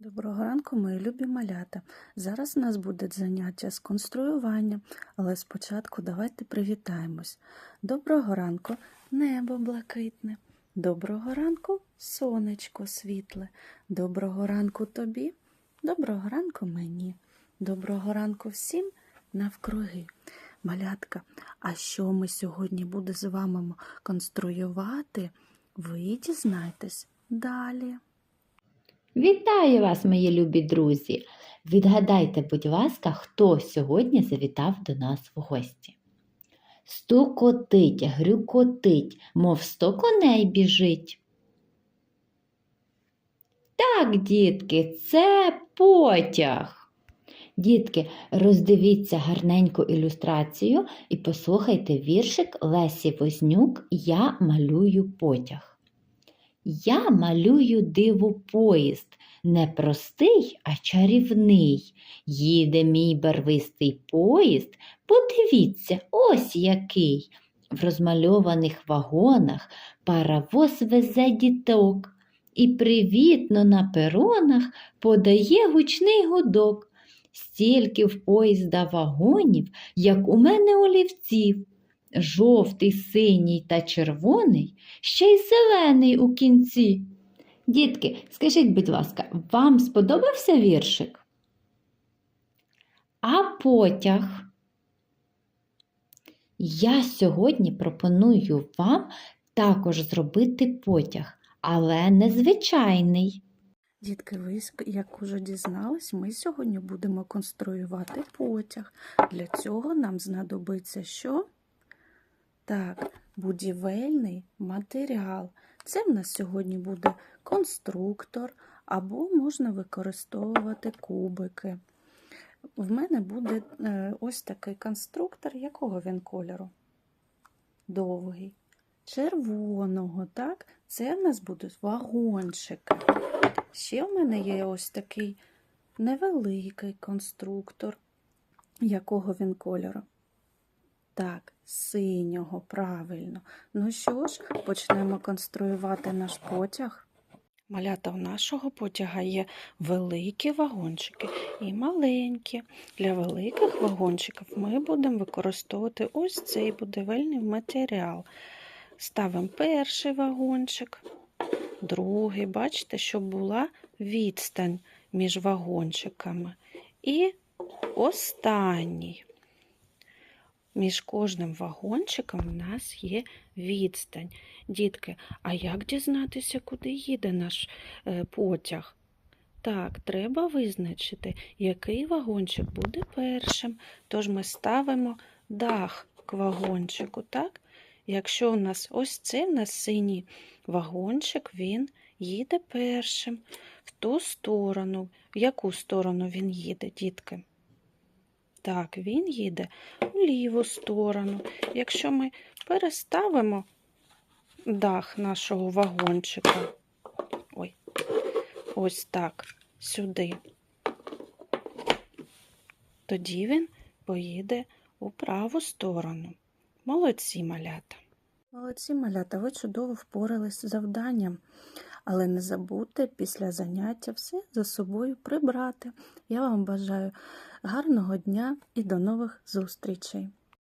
Доброго ранку, мої любі малята. Зараз у нас буде заняття з конструювання, але спочатку давайте привітаємось. Доброго ранку, небо блакитне. Доброго ранку, сонечко світле. Доброго ранку тобі, доброго ранку мені. Доброго ранку всім навкруги. Малятка, а що ми сьогодні буде з вами конструювати? Ви дізнаєтесь далі. Вітаю вас, мої любі друзі! Відгадайте, будь ласка, хто сьогодні завітав до нас в гості. Стукотить, грюкотить, мов сто коней біжить. Так, дітки, це потяг. Дітки, роздивіться гарненьку ілюстрацію і послухайте віршик Лесі Вознюк Я малюю потяг. Я малюю дивопоїзд, не простий, а чарівний. Їде мій барвистий поїзд, подивіться, ось який. В розмальованих вагонах паровоз везе діток і привітно на перонах подає гучний гудок. Стільки в поїзда вагонів, як у мене олівців. Жовтий, синій та червоний, ще й зелений у кінці. Дітки, скажіть, будь ласка, вам сподобався віршик? А потяг? Я сьогодні пропоную вам також зробити потяг, але незвичайний. Дітки, ви, як уже дізнались, ми сьогодні будемо конструювати потяг. Для цього нам знадобиться що? Так, будівельний матеріал. Це в нас сьогодні буде конструктор, або можна використовувати кубики. В мене буде е, ось такий конструктор, якого він кольору? Довгий. Червоного, так? Це в нас будуть вагончики. Ще в мене є ось такий невеликий конструктор. Якого він кольору? Так, синього, правильно. Ну що ж, почнемо конструювати наш потяг. Малята у нашого потяга є великі вагончики і маленькі. Для великих вагончиків ми будемо використовувати ось цей будівельний матеріал. Ставимо перший вагончик, другий, бачите, щоб була відстань між вагончиками. І останній. Між кожним вагончиком у нас є відстань. Дітки, а як дізнатися, куди їде наш е, потяг? Так, треба визначити, який вагончик буде першим. Тож ми ставимо дах к вагончику, так? Якщо у нас ось це в нас синій вагончик, він їде першим. В ту сторону. В яку сторону він їде, дітки? Так, він їде в ліву сторону. Якщо ми переставимо дах нашого вагончика, ой, ось так, сюди, тоді він поїде у праву сторону. Молодці малята. Молодці малята, ви чудово впорались з завданням. Але не забудьте після заняття все за собою прибрати. Я вам бажаю гарного дня і до нових зустрічей!